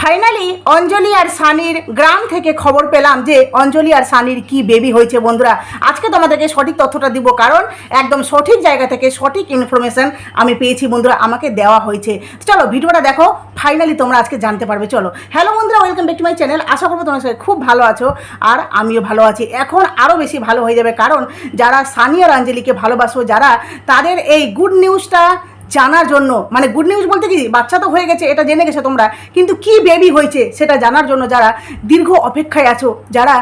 Finally অঞ্জলি আর সানির গ্রাম থেকে খবর পেলাম যে অঞ্জলি আর সানির কি বেবি হয়েছে বন্ধুরা। আজকে তোমাদেরকে সঠিক তথ্যটা দিব কারণ একদম সঠিক জায়গা থেকে সঠিক ইনফরমেশন আমি পেয়েছি বন্ধুরা, আমাকে দেওয়া হয়েছে। চলো, ভিডিওটা দেখো ফাইনালি তোমরা আজকে জানতে পারবে, চলো। হ্যালো বন্ধুরা welcome back to my channel আশা করব তোমার সবাই খুব ভালো আছো আর আমিও ভালো আছি। এখন আরও বেশি ভালো হয়ে যাবে কারণ যারা সানি আর অঞ্জলিকে ভালোবাসো, যারা তাদের এই গুড নিউজটা জানার জন্য। মানে গুড নিউজ বলতে কি, বাচ্চা তো হয়ে গেছে, এটা জেনে গেছো তোমরা। কিন্তু কি বেবি হয়েছে, সেটা জানার জন্য যারা দীর্ঘ অপেক্ষায় আছো, যারা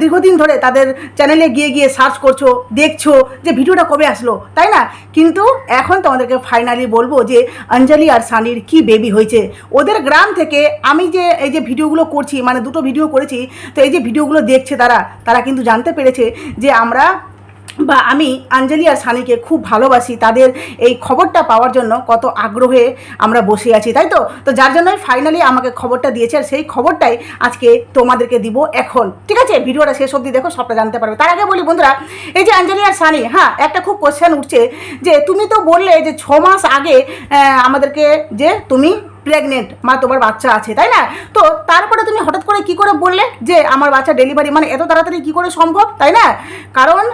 দীর্ঘদিন ধরে তাদের চ্যানেলে গিয়ে গিয়ে সার্চ করছ, দেখছ যে ভিডিওটা কবে আসলো, তাই না? কিন্তু এখন তোমাদেরকে ফাইনালি বলব যে অঞ্জলি আর সানির কি বেবি হয়েছে। ওদের গ্রাম থেকে আমি যে, এই যে ভিডিওগুলো করছি মানে দুটো ভিডিও করেছি, তো এই যে ভিডিওগুলো দেখছে তারা তারা কিন্তু জানতে পেরেছে যে আমরা বা আমি আঞ্জলি আর সানিকে খুব ভালোবাসি, তাদের এই খবরটা পাওয়ার জন্য কত আগ্রহে আমরা বসে আছি, তাই তো? তো যার জন্যই ফাইনালি আমাকে খবরটা দিয়েছে আর সেই খবরটাই আজকে তোমাদেরকে দিব এখন। ঠিক আছে? ভিডিওটা শেষ অবধি দেখো, সবটা জানতে পারবে। তার আগে বলি বন্ধুরা, এই যে আঞ্জলি আর সানি হ্যাঁ একটা খুব কোশ্চেন উঠছে যে, তুমি তো বললে যে ছ মাস আগে আমাদেরকে যে তুমি প্রেগনেন্ট মা তোমার বাচ্চা আছে, তাই না? তো তারপরে তুমি হঠাৎ করে কি করে বললে যে আমার বাচ্চা ডেলিভারি মানে এত তাড়াতাড়ি কি করে সম্ভব, তাই না? কারণ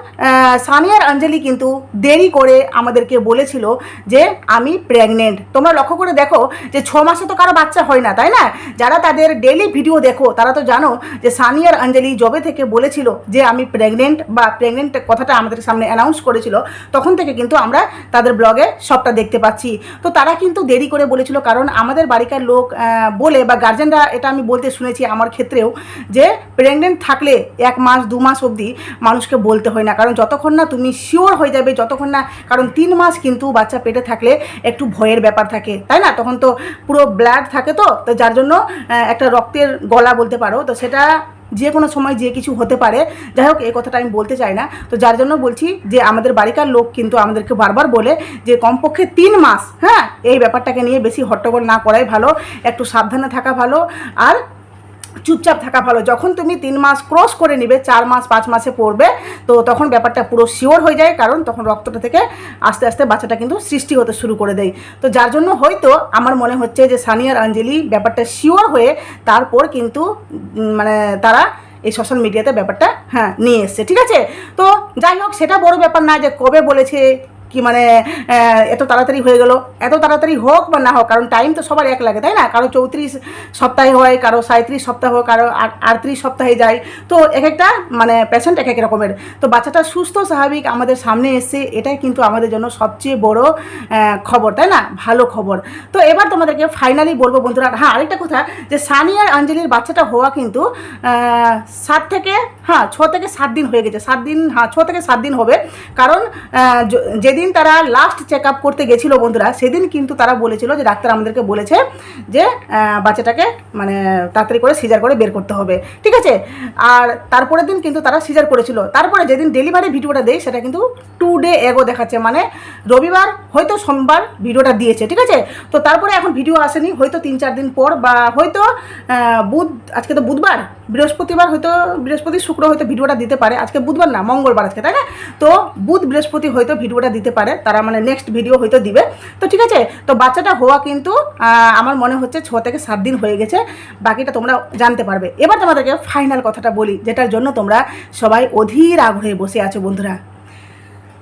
সানিয়ার অঞ্জলি কিন্তু দেরি করে আমাদেরকে বলেছিল যে আমি প্রেগনেন্ট তোমরা লক্ষ্য করে দেখো যে ছ মাসে তো কারও বাচ্চা হয় না, তাই না? যারা তাদের ডেলি ভিডিও দেখো, তারা তো জানো যে সানিয়ার অঞ্জলি জবে থেকে বলেছিল যে আমি প্রেগনেন্ট বা প্রেগনেন্ট কথাটা আমাদের সামনে অ্যানাউন্স করেছিল, তখন থেকে কিন্তু আমরা তাদের ব্লগে সবটা দেখতে পাচ্ছি। তো তারা কিন্তু দেরি করে বলেছিল, কারণ আমাদের বাড়িকার লোক বলে বা গার্জেনরা এটা আমি বলতে শুনেছি আমার ক্ষেত্রেও, যে প্রেগনেন্ট থাকলে এক মাস, দু মাস অবধি মানুষকে বলতে হয় না। কারণ যতক্ষণ না তুমি শিওর হয়ে যাবে, যতক্ষণ না, কারণ তিন মাস কিন্তু বাচ্চা পেটে থাকলে একটু ভয়ের ব্যাপার থাকে, তাই না? তখন তো পুরো ব্লাড থাকে তো তো যার জন্য একটা রক্তের গলা বলতে পারো, তো সেটা যে কোনো সময় যে কিছু হতে পারে। যাই হোক, এই কথাটা আমি বলতে চাই না। তো যার জন্য বলছি যে আমাদের বাড়িকার লোক কিন্তু আমাদেরকে বারবার বলে যে কমপক্ষে তিন মাস হ্যাঁ এই ব্যাপারটাকে নিয়ে বেশি হট্টগোল না করাই ভালো, একটু সাবধানে থাকা ভালো। আর চুপচাপ থাকা ভালো। যখন তুমি তিন মাস ক্রস করে নিবে, চার মাস, পাঁচ মাসে পড়বে, তো তখন ব্যাপারটা পুরো শিওর হয়ে যায়, কারণ তখন রক্তটা থেকে আস্তে আস্তে বাচ্চাটা কিন্তু সৃষ্টি হতে শুরু করে দেয়। তো যার জন্য হয়তো আমার মনে হচ্ছে যে সানিয়ার অঞ্জলি ব্যাপারটা শিওর হয়ে তারপর কিন্তু মানে তারা এই সোশ্যাল মিডিয়াতে ব্যাপারটা হ্যাঁ নিয়ে এসছে, ঠিক আছে? তো যাই হোক, সেটা বড় ব্যাপার না যে কবে বলেছে কি মানে এত তাড়াতাড়ি হয়ে গেল। এত তাড়াতাড়ি হোক বা না হোক কারণ টাইম তো সবার এক লাগে তাই না? কারও চৌত্রিশ সপ্তাহে হয় কারও সাঁত্রিশ সপ্তাহ কারও আট- আটত্রিশ সপ্তাহে যায়। তো এক একটা মানে পেশেন্ট এক এক রকমের। তো বাচ্চাটা সুস্থ স্বাভাবিক আমাদের সামনে এসছে এটাই কিন্তু আমাদের জন্য সবচেয়ে বড় খবর তাই না? ভালো খবর। তো এবার তোমাদেরকে ফাইনালি বলব বন্ধুরা হ্যাঁ আরেকটা কথা যে সানি আর আঞ্জলির বাচ্চাটা হওয়া কিন্তু সাত থেকে হ্যাঁ ছ থেকে সাত দিন হয়ে গেছে। সাত দিন হ্যাঁ ছ থেকে সাত দিন হবে। কারণ আহ, য- যেদিন তারা লাস্ট চেক আপ করতে গেছিল বন্ধুরা, সেদিন কিন্তু তারা বলেছিল যে ডাক্তার আমাদেরকে বলেছে যে বাচ্চাটাকে মানে তাড়াতাড়ি করে সিজার করে বের করতে হবে, ঠিক আছে? আর তারপরের দিন কিন্তু তারা সিজার করেছিল। তারপরে যেদিন ডেলিভারি ভিডিওটা দেয়, সেটা কিন্তু টু ডে এগো দেখাচ্ছে মানে রবিবার, হয়তো সোমবার ভিডিওটা দিয়েছে, ঠিক আছে? তো তারপরে এখন ভিডিও আসেনি, হয়তো তিন চার দিন পর বা হয়তো বুধ, আজকে তো বুধবার, বৃহস্পতিবার হয়তো, বৃহস্পতি, শুক্র হয়তো ভিডিওটা দিতে পারে, আজকে বুধবার না, মঙ্গলবার আজকে, তাই না? তো বুধ, বৃহস্পতি হয়তো ভিডিওটা দিতে পারে, তারা মানে নেক্সট ভিডিও হয়তো দিবে। তো ঠিক আছে, তো বাচ্চাটা হওয়া কিন্তু আমার মনে হচ্ছে ছ থেকে সাত দিন হয়ে গেছে, বাকিটা তোমরা জানতে পারবে। এবার তোমাদেরকে ফাইনাল কথাটা বলি, যেটার জন্য তোমরা সবাই অধীর আগ্রহে বসে আছো, বন্ধুরা।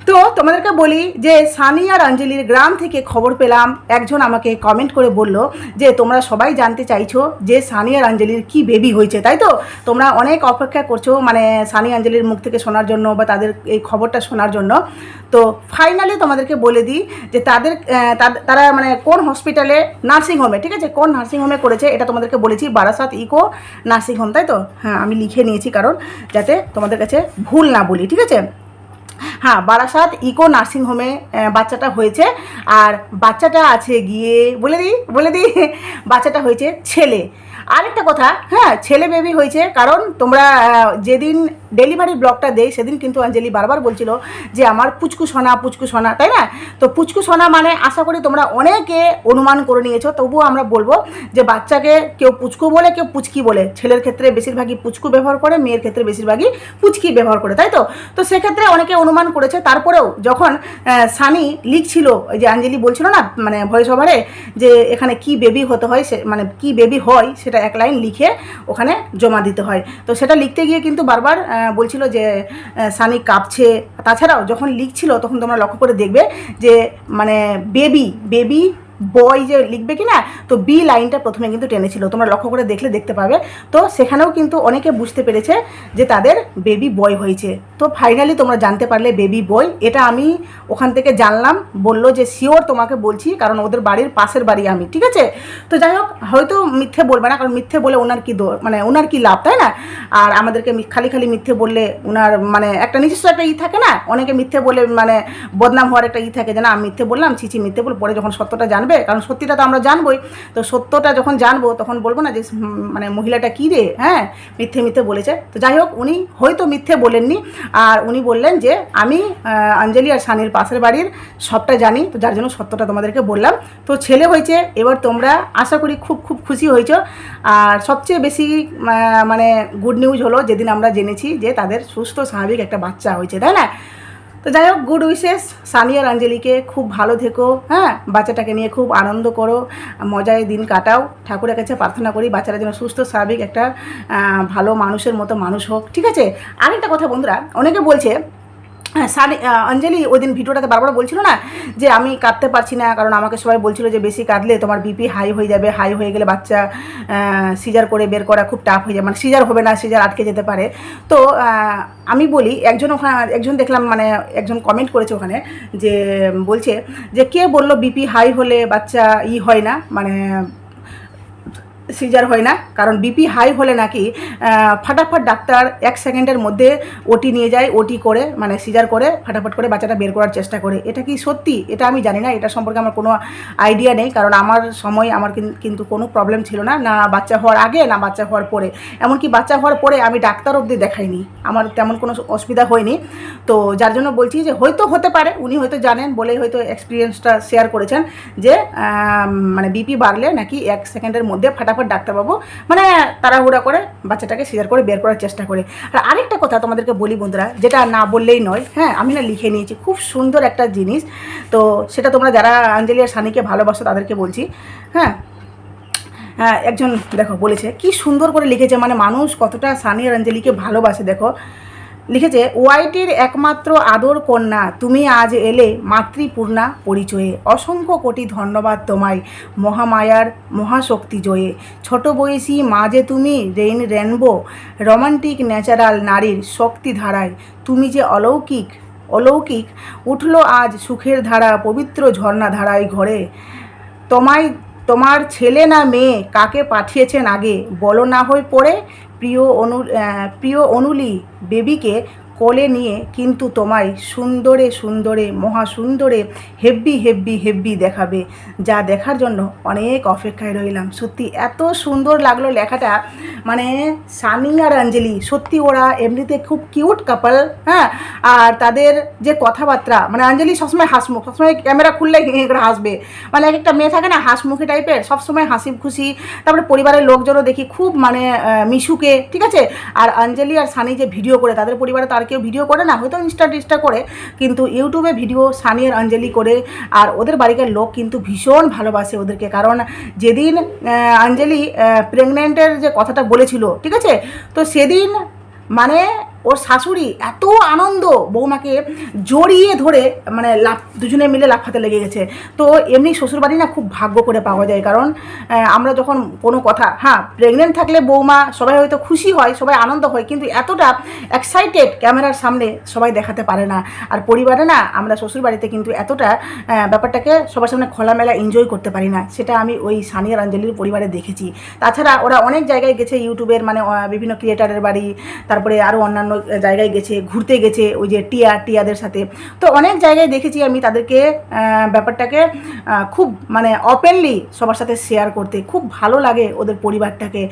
তো তোমাদেরকে বলি যে সানি আর অঞ্জলির গ্রাম থেকে খবর পেলাম। একজন আমাকে কমেন্ট করে বলল যে, তোমরা সবাই জানতে চাইছো যে সানি আর অঞ্জলির কি বেবি হয়েছে, তাই তো? তোমরা অনেক অপেক্ষা করছ মানে সানি অঞ্জলির মুখ থেকে শোনার জন্য বা তাদের এই খবরটা শোনার জন্য। তো ফাইনালি তোমাদেরকে বলে দিই যে, তাদের তারা মানে কোন হসপিটালে নার্সিংহোমে ঠিক আছে? কোন নার্সিংহোমে করেছে এটা তোমাদেরকে বলেছি, বারাসাত ইকো নার্সিংহোম তাই তো? হ্যাঁ আমি লিখে নিয়েছি কারণ যাতে তোমাদের কাছে ভুল না বলি, ঠিক আছে? হ্যাঁ বারাসাত ইকো নার্সিংহোমে বাচ্চাটা হয়েছে। আর বাচ্চাটা আছে গিয়ে, বলে দিই বলে দিই, বাচ্চাটা হয়েছে ছেলে। আরেকটা কথা হ্যাঁ ছেলে বেবি হয়েছে, কারণ তোমরা যেদিন ডেলিভারি ব্লগটা দেয় সেদিন কিন্তু অঞ্জলি বারবার বলছিল যে আমার পুচকু সোনা পুচকু সোনা, তাই না? তো পুচকু সোনা মানে আশা করি তোমরা অনেকে অনুমান করে নিয়েছো, তবুও আমরা বলব যে বাচ্চাকে কেউ পুচকু বলে, কেউ পুচকি বলে। ছেলের ক্ষেত্রে বেশিরভাগই পুচকু ব্যবহার করে, মেয়ের ক্ষেত্রে বেশিরভাগই পুচকি ব্যবহার করে, তাই তো? তো সেক্ষেত্রে অনেকে অনুমান করেছে, তারপরেও যখন সানি লিখছিল যে আঞ্জলি বলছিল না মানে ভয়েস ওভারে যে এখানে কি বেবি হতে হয়, সে মানে কি বেবি হয়, সেটা এক লাইন লিখে ওখানে জমা দিতে হয়। তো সেটা লিখতে গিয়ে কিন্তু বারবার বলছিল যে সানি কাঁপছে। তাছাড়াও যখন লিখছিল তখন তোমরা লক্ষ্য করে দেখবে যে মানে বেবি বেবি বয় যে লিখবে কি না তো বি লাইনটা প্রথমে কিন্তু টেনেছিল তোমরা লক্ষ্য করে দেখলে দেখতে পাবে। তো সেখানেও কিন্তু অনেকে বুঝতে পেরেছে যে তাদের বেবি বয় হয়েছে। তো ফাইনালি তোমরা জানতে পারলে বেবি বয় এটা আমি ওখান থেকে জানলাম, বলল যে শিওর তোমাকে বলছি, কারণ ওদের বাড়ির পাশের বাড়ি আমি, ঠিক আছে? তো যাই হোক, হয়তো মিথ্যে বলবে না, কারণ মিথ্যে বলে ওনার কি মানে ওনার কি লাভ, তাই না? আর আমাদেরকে খালি খালি মিথ্যে বললে ওনার মানে একটা নিজস্ব একটা ই থাকে না? অনেকে মিথ্যে বলে মানে বদনাম হওয়ার একটা ই থাকে যে, না, আমি মিথ্যে বললাম ছিছি মিথ্যে বলে পরে যখন সত্যটা জানবে কারণ সত্যিটা তো আমরা জানবোই। তো সত্যটা যখন জানব তখন বলব না যে মানে মহিলাটা কী রে? হ্যাঁ মিথ্যে মিথ্যে বলেছে। তো যাই হোক উনি হয়তো মিথ্যে বলেননি। আর উনি বললেন যে আমি আহ, অঞ্জলি আর সানির পাশের বাড়ির সবটা জানি তো যার জন্য সত্যটা তোমাদেরকে বললাম। তো ছেলে হয়েছে এবার তোমরা আশা করি খুব খুব খুশি হয়েছ। আর সবচেয়ে বেশি মানে গুড নিউজ হলো যেদিন আমরা জেনেছি যে তাদের সুস্থ স্বাভাবিক একটা বাচ্চা হয়েছে তাই না? তো যাই হোক গুড উইশেস সানি আর অঞ্জলিকে খুব ভালো থেকো হ্যাঁ? বাচ্চাটাকে নিয়ে খুব আনন্দ করো, মজায় দিন কাটাও। ঠাকুরের কাছে প্রার্থনা করি বাচ্চারা যেন সুস্থ, স্বাভাবিক একটা ভালো মানুষের মতো মানুষ হোক। ঠিক আছে? আরেকটা কথা বন্ধুরা, অনেকে বলছে সানি অঞ্জলি ওই দিন ভিডিওটাতে বারবার বলছিল না যে আমি কাঁদতে পারছি না, কারণ আমাকে সবাই বলছিল যে বেশি কাঁদলে তোমার বিপি হাই হয়ে যাবে হাই হয়ে গেলে বাচ্চা সিজার করে বের করা খুব টাফ হয়ে যাবে মানে সিজার হবে না সিজার আটকে যেতে পারে। তো আমি বলি, একজন ওখানে, একজন দেখলাম মানে একজন কমেন্ট করেছে ওখানে যে, বলছে যে কে বলল বিপি হাই হলে বাচ্চা ই হয় না মানে সিজার হয় না, কারণ বিপি হাই হলে নাকি ফাটাফাট ডাক্তার এক সেকেন্ডের মধ্যে ওটি নিয়ে যায় ওটি করে মানে সিজার করে, ফাটাফাট করে বাচ্চাটা বের করার চেষ্টা করে। এটা কি সত্যি? এটা আমি জানি না, এটা সম্পর্কে আমার কোনো আইডিয়া নেই, কারণ আমার সময় আমার কিন্তু কোনো প্রবলেম ছিল না না বাচ্চা হওয়ার আগে, না বাচ্চা হওয়ার পরে। এমনকি বাচ্চা হওয়ার পরে আমি ডাক্তার অবধি দেখাইনি, আমার তেমন কোনো অসুবিধা হয়নি। তো যার জন্য বলছি যে হয়তো হতে পারে, উনি হয়তো জানেন বলে হয়তো এক্সপিরিয়েন্সটা শেয়ার করেছেন যে মানে বিপি বাড়লে নাকি এক সেকেন্ডের মধ্যে ফাটাফাট ডাক্তারবাবু মানে তাড়াহুড়া করে বাচ্চাটাকে সিজার করে বের করার চেষ্টা করে। আর আরেকটা কথা তোমাদেরকে বলি বন্ধুরা, যেটা না বললেই নয় হ্যাঁ আমি না লিখে নিয়েছি, খুব সুন্দর একটা জিনিস। তো সেটা তোমরা যারা আঞ্জলি আর সানিকে ভালোবাসো তাদেরকে বলছি হ্যাঁ। হ্যাঁ একজন দেখো বলেছে, কি সুন্দর করে লিখেছে মানে মানুষ কতটা সানি আর আঞ্জলিকে ভালোবাসে, দেখো। লিখেছে, ওয়াইটির একমাত্র আদর কন্যা, তুমি আজ এলে মাতৃপূর্ণা পরিচয়ে। অসংখ্য কোটি ধন্যবাদ তোমায় মহামায়ার মহাশক্তি জয়ে। ছোট বয়সী মা যে তুমি, রেইন রেনবো, রোমান্টিক ন্যাচারাল নারীর শক্তি ধারায়। তুমি যে অলৌকিক অলৌকিক, উঠল আজ সুখের ধারা, পবিত্র ঝর্ণা ধারায় ঘরে। তোমায় তোমার ছেলে না মেয়ে কাকে পাঠিয়েছেন আগে? বলো না হয়ে পড়ে। প্রিয় অনু প্রিয় অনুলি বেবিকে কোলে নিয়ে কিন্তু তোমায় সুন্দরে সুন্দরে, মহা সুন্দরে হেব্বি হেব্বি হেব্বি দেখাবে, যা দেখার জন্য অনেক অপেক্ষায় রইলাম। সত্যি এত সুন্দর লাগল লেখাটা। মানে সানি আর অঞ্জলি, সত্যি ওরা এমনিতে খুব কিউট কাপল হ্যাঁ? আর তাদের যে কথাবার্তা মানে অঞ্জলি সবসময় হাসমুখ, সবসময় ক্যামেরা খুললে করে হাসবে। মানে এক একটা মেয়ে থাকে না হাসমুখী টাইপের, সবসময় হাসি খুশি। তারপরে পরিবারের লোকজনও দেখি খুব মানে মিশুকে, ঠিক আছে? আর অঞ্জলি আর সানি যে ভিডিও করে, তাদের পরিবারে তার কেউ ভিডিও করে না, হয়তো ইনস্টা টিস্টা করে, কিন্তু ইউটিউবে ভিডিও সানি আর আঞ্জলি করে, আর ওদের বাড়িকার লোক কিন্তু ভীষণ ভালোবাসে ওদেরকে। কারণ যেদিন আঞ্জলি প্রেগনেন্টের যে কথাটা বলেছিল, ঠিক আছে? তো সেদিন মানে ওর শাশুড়ি এত আনন্দ বৌমাকে জড়িয়ে ধরে মানে লাফ, দুজনে মিলে লাফাতে লেগে গেছে। তো এমনি শ্বশুরবাড়ি না খুব ভাগ্য করে পাওয়া যায়, কারণ আমরা যখন কোনো কথা হ্যাঁ প্রেগনেন্ট থাকলে বৌমা সবাই হয়তো খুশি হয়, সবাই আনন্দ হয়, কিন্তু এতটা এক্সাইটেড ক্যামেরার সামনে সবাই দেখাতে পারে না। আর পরিবারে না আমরা শ্বশুরবাড়িতে কিন্তু এতটা ব্যাপারটাকে সবার সামনে খোলামেলা এনজয় করতে পারি না, সেটা আমি ওই সানিয়ার আঞ্জলির পরিবারে দেখেছি। তাছাড়া ওরা অনেক জায়গায় গেছে ইউটিউবের মানে বিভিন্ন ক্রিয়েটারের বাড়ি, তারপরে আরও অন্যান্য জায়গায় গেছে, ঘুরতে গেছে, ওই যে টিয়া, টিয়াদের সাথে। তো অনেক জায়গায় দেখেছি আমি তাদেরকে ব্যাপারটাকে খুব মানে ওপেনলি সবার সাথে শেয়ার করতে। খুব ভালো লাগে ওদের পরিবারটাকে।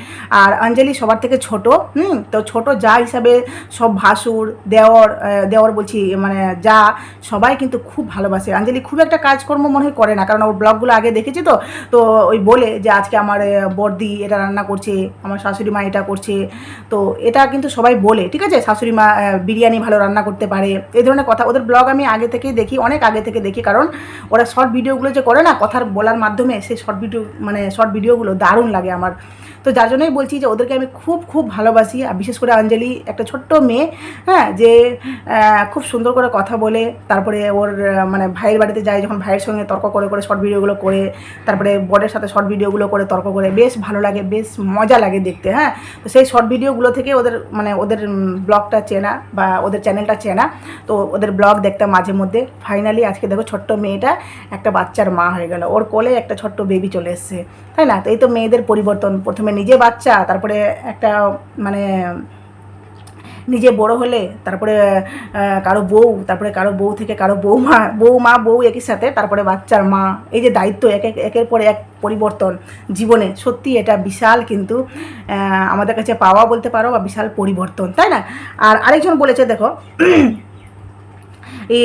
আর অঞ্জলি সবার থেকে ছোট, হুম? তো ছোট যা হিসাবে সব ভাসুর, দেওর দেওর বলছি মানে যা, সবাই কিন্তু খুব ভালোবাসে। অঞ্জলি খুব একটা কাজকর্ম মনে হয় করে না, কারণ ওর ব্লগগুলো আগে দেখেছি তো। তো ওই বলে যে আজকে আমার বর্দি এটা রান্না করছে, আমার শাশুড়ি মা এটা করছে। তো এটা কিন্তু সবাই বলে, ঠিক আছে? শাশুড়ি মা বিরিয়ানি ভালো রান্না করতে পারে। এই ধরনের কথা, ওদের ব্লগ আমি আগে থেকেই দেখি, অনেক আগে থেকে দেখি, কারণ ওরা শর্ট ভিডিওগুলো যে করে না, কথার বলার মাধ্যমে সেই শর্ট ভিডিও মানে শর্ট ভিডিওগুলো দারুণ লাগে আমার। তো যার জন্যই বলছি যে, ওদেরকে আমি খুব খুব ভালোবাসি, আর বিশেষ করে অঞ্জলি, একটা ছোট্ট মেয়ে হ্যাঁ যে খুব সুন্দর করে কথা বলে, তারপরে ওর মানে ভাইয়ের বাড়িতে যায়, যখন ভাইয়ের সঙ্গে তর্ক করে করে শর্ট ভিডিওগুলো করে, তারপরে বরের সাথে শর্ট ভিডিওগুলো করে তর্ক করে, বেশ ভালো লাগে, বেশ মজা লাগে দেখতে হ্যাঁ। তো সেই শর্ট ভিডিওগুলো থেকে ওদের মানে ওদের ব্লগটা চেনা বা ওদের চ্যানেলটা চেনা, তো ওদের ব্লগ দেখতাম মাঝে মধ্যে। ফাইনালি আজকে দেখো ছোট্ট মেয়েটা একটা বাচ্চার মা হয়ে গেল। ওর কোলে একটা ছোট্ট বেবি চলে এসছে। তাই না? তো এই তো মেয়েদের পরিবর্তন। প্রথমে নিজে বাচ্চা, তারপরে একটা মানে নিজে বড় হলে, তারপরে কারও বউ, তারপরে কারও বউ থেকে কারও বৌমা বৌমা, বউ একই সাথে, তারপরে বাচ্চার মা। এই যে দায়িত্ব, এক এক, একের পরে এক পরিবর্তন জীবনে। সত্যি এটা বিশাল কিন্তু আমাদের কাছে পাওয়া বলতে পারো বা বিশাল পরিবর্তন, তাই না? আর আরেকজন বলেছে, দেখো, এ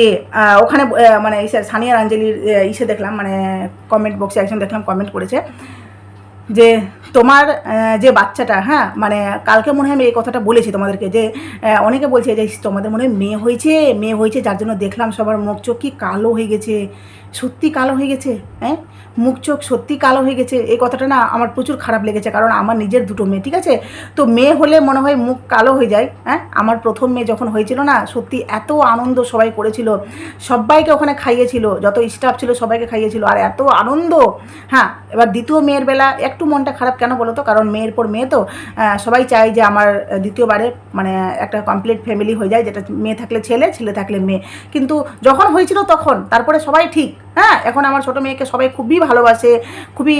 ওখানে মানে সানিয়ার আঞ্জলির ইসে দেখলাম মানে কমেন্ট বক্সে একজন দেখলাম কমেন্ট করেছে। যে তোমার যে বাচ্চাটা হ্যাঁ মানে কালকে মনে হয় আমি এই কথাটা বলেছি তোমাদেরকে, যে অনেকে বলছে যে তোমাদের মনে হয় মেয়ে হয়েছে মেয়ে হয়েছে, যার জন্য দেখলাম সবার মুখ চোখ কি কালো হয়ে গেছে। সত্যি কালো হয়ে গেছে হ্যাঁ? মুখ চোখ সত্যি কালো হয়ে গেছে। এই কথাটা না আমার প্রচুর খারাপ লেগেছে, কারণ আমার নিজের দুটো মেয়ে, ঠিক আছে? তো মেয়ে হলে মনে হয় মুখ কালো হয়ে যায় হ্যাঁ? আমার প্রথম মেয়ে যখন হয়েছিল না, সত্যি এত আনন্দ সবাই করেছিল। সবাইকে ওখানে খাইয়েছিল, যত স্টাফ ছিল সবাইকে খাইয়েছিল, আর এত আনন্দ হ্যাঁ? এবার দ্বিতীয় মেয়ের বেলা একটু মনটা খারাপ কেন বলো তো? কারণ মেয়ের পর মেয়ে তো সবাই চায় যে আমার দ্বিতীয়বারে মানে একটা কমপ্লিট ফ্যামিলি হয়ে যায়, যেটা মেয়ে থাকলে ছেলে ছেলে থাকলে মেয়ে। কিন্তু যখন হয়েছিল তখন, তারপরে সবাই ঠিক হ্যাঁ এখন আমার ছোটো মেয়েকে সবাই খুবই ভালোবাসে, খুবই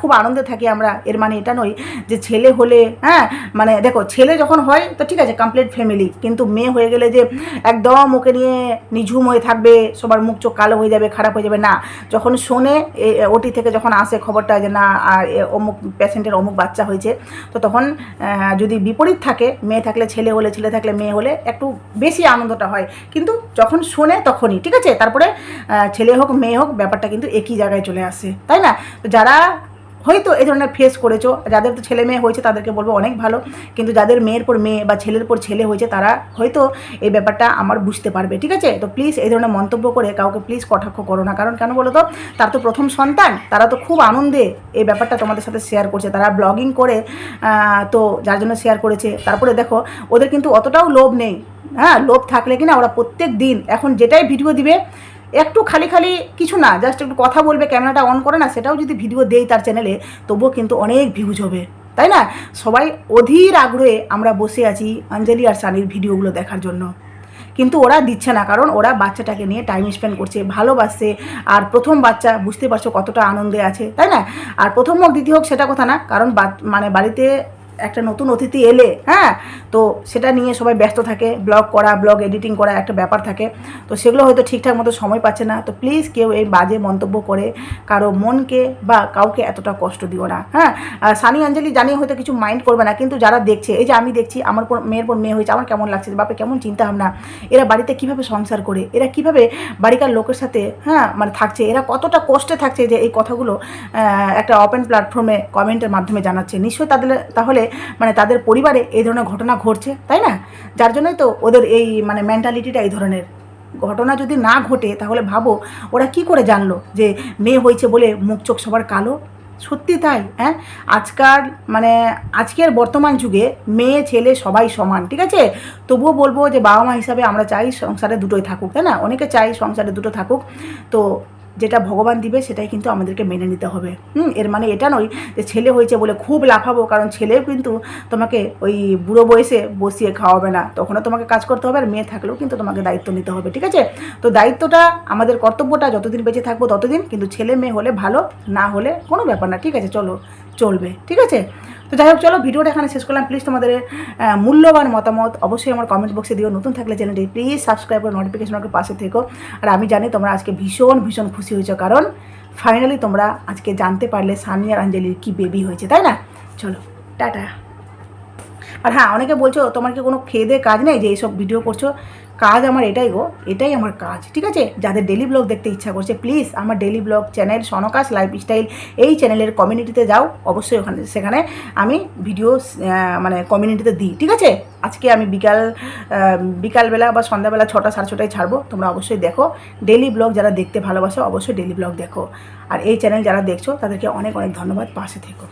খুব আনন্দে থাকি আমরা। এর মানে এটা নয় যে ছেলে হলে হ্যাঁ মানে দেখো, ছেলে যখন হয়, তো ঠিক আছে কমপ্লিট ফ্যামিলি কিন্তু মেয়ে হয়ে গেলে যে একদম ওকে নিয়ে নিঝুম হয়ে থাকবে, সবার মুখ চোখ কালো হয়ে যাবে, খারাপ হয়ে যাবে, না। যখন শোনে ওটি থেকে যখন আসে খবরটা যে না, আর অমুক পেশেন্টের অমুক বাচ্চা হয়েছে, তো তখন যদি বিপরীত থাকে, মেয়ে থাকলে ছেলে হলে, ছেলে থাকলে মেয়ে হলে, একটু বেশি আনন্দটা হয়। কিন্তু যখন শোনে তখনই, ঠিক আছে? তারপরে ছেলে হোক মেয়ে হোক, ব্যাপারটা কিন্তু একই জায়গায় চলে আসে, তাই না? তো যারা হয়তো এই ধরনের ফেস করেছ, যাদের তো ছেলে মেয়ে হয়েছে, তাদেরকে বলব অনেক ভালো, কিন্তু যাদের মেয়ের পর মেয়ে বা ছেলের পর ছেলে হয়েছে, তারা হয়তো এই ব্যাপারটা আমার বুঝতে পারবে, ঠিক আছে? তো প্লিজ এই ধরনের মন্তব্য করে কাউকে প্লিজ কটাক্ষ করো না, কারণ কেন বলো তো? তার তো প্রথম সন্তান, তারা তো খুব আনন্দে এই ব্যাপারটা তোমাদের সাথে শেয়ার করছে, তারা ব্লগিং করে তো যার জন্য শেয়ার করেছে। তারপরে দেখো, ওদের কিন্তু অতটাও লোভ নেই হ্যাঁ? লোভ থাকলে কিনা ওরা প্রত্যেক দিন, এখন যেটাই ভিডিও দিবে একটু খালি খালি কিছু না জাস্ট একটু কথা বলবে, ক্যামেরাটা অন করে না, সেটাও যদি ভিডিও দেই তার চ্যানেলে তবুও কিন্তু অনেক ভিউজ হবে, তাই না? সবাই অধীর আগ্রহে আমরা বসে আছি অঞ্জলি আর সানির ভিডিওগুলো দেখার জন্য। কিন্তু ওরা দিচ্ছে না, কারণ ওরা বাচ্চাটাকে নিয়ে টাইম স্পেন্ড করছে, ভালোবাসছে, আর প্রথম বাচ্চা, বুঝতে পারছ কতটা আনন্দে আছে, তাই না? আর প্রথম হোক, দ্বিতীয় হোক, সেটা কথা না, কারণ মানে বাড়িতে একটা নতুন অতিথি এলে হ্যাঁ? তো সেটা নিয়ে সবাই ব্যস্ত থাকে ব্লগ করা ব্লগ এডিটিং করা একটা ব্যাপার থাকে। তো সেগুলো হয়তো ঠিকঠাক মতো সময় পাচ্ছে না। তো প্লিজ কেউ এই বাজে মন্তব্য করে কারও মনকে বা কাউকে এতটা কষ্ট দিও না হ্যাঁ? সানি অঞ্জলি জানি হয়তো কিছু মাইন্ড করবে না, কিন্তু যারা দেখছে, এই যে আমি দেখছি, আমার পর, মেয়ের পর মেয়ে হয়েছে, আমার কেমন লাগছে বাপে কেমন চিন্তা ভাবনা এরা বাড়িতে কীভাবে সংসার করে, এরা কীভাবে বাড়িকার লোকের সাথে হ্যাঁ মানে থাকছে, এরা কতটা কষ্টে থাকছে যে এই কথাগুলো একটা ওপেন প্ল্যাটফর্মে কমেন্টের মাধ্যমে জানাচ্ছে। নিশ্চয়ই তাদের, তাহলে মানে তাদের পরিবারে এই ধরনের ঘটনা ঘটছে, তাই না? যার জন্যই তো ওদের এই মানে মেন্টালিটিটা এই ধরনের। ঘটনা যদি না ঘটে, তাহলে ভাবো ওরা কি করে জানলো যে মেয়ে হয়েছে বলে মুখ চোখ সবার কালো? সত্যি তাই হ্যাঁ? আজকাল মানে আজকের বর্তমান যুগে মেয়ে, ছেলে সবাই সমান, ঠিক আছে? তবুও বলব যে বাবা মা হিসাবে আমরা চাই সংসারে দুটোই থাকুক, তাই না? অনেকে চাই সংসারে দুটো থাকুক। তো যেটা ভগবান দিবে সেটাই কিন্তু আমাদেরকে মেনে নিতে হবে। হুম, এর মানে এটা নয় যে ছেলে হয়েছে বলে খুব লাফাবো, কারণ ছেলেও কিন্তু তোমাকে ওই বুড়ো বয়সে বসিয়ে খাওয়াবে না। তখনও তোমাকে কাজ করতে হবে আর মেয়ে থাকলেও কিন্তু তোমাকে দায়িত্ব নিতে হবে, ঠিক আছে? তো দায়িত্বটা, আমাদের কর্তব্যটা যতদিন বেঁচে থাকব ততদিন, কিন্তু ছেলে মেয়ে হলে ভালো, না হলে কোনো ব্যাপার না, ঠিক আছে? চলো, চলবে, ঠিক আছে? তো যাই হোক, চলো ভিডিওটা এখানে শেষ করলাম। প্লিজ তোমাদের মূল্যবান মতামত অবশ্যই আমার কমেন্ট বক্সে দিও। নতুন থাকলে চ্যানেলটি প্লিজ সাবস্ক্রাইব করে নোটিফিকেশন আমাকে পাশে থেকো। আর আমি জানি তোমরা আজকে ভীষণ ভীষণ খুশি হয়েছো, কারণ ফাইনালি তোমরা আজকে জানতে পারলে সানি আর আঞ্জলির কি বেবি হয়েছে, তাই না? চলো, টাটা। আর হ্যাঁ অনেকে বলছো, তোমার কি কোনো খেয়ে দিয়ে কাজ নেই যে এইসব ভিডিও করছ? কাজ আমার এটাই গো, এটাই আমার কাজ, ঠিক আছে? যাদের ডেলি ব্লগ দেখতে ইচ্ছা করছে প্লিজ আমার daily blog channel Sonkash lifestyle এই চ্যানেলের কমিউনিটিতে যাও, অবশ্যই ওখানে, সেখানে আমি ভিডিও মানে কমিউনিটিতে দিই, ঠিক আছে? আজকে আমি বিকাল বিকালবেলা বা সন্ধ্যাবেলা ছটা, সাড়ে ছটায় ছাড়বো, তোমরা অবশ্যই দেখো। ডেলি ব্লগ যারা দেখতে ভালোবাসো, অবশ্যই ডেলি ব্লগ দেখো। আর এই চ্যানেল যারা দেখছ, তাদেরকে অনেক অনেক ধন্যবাদ, পাশে থেকো।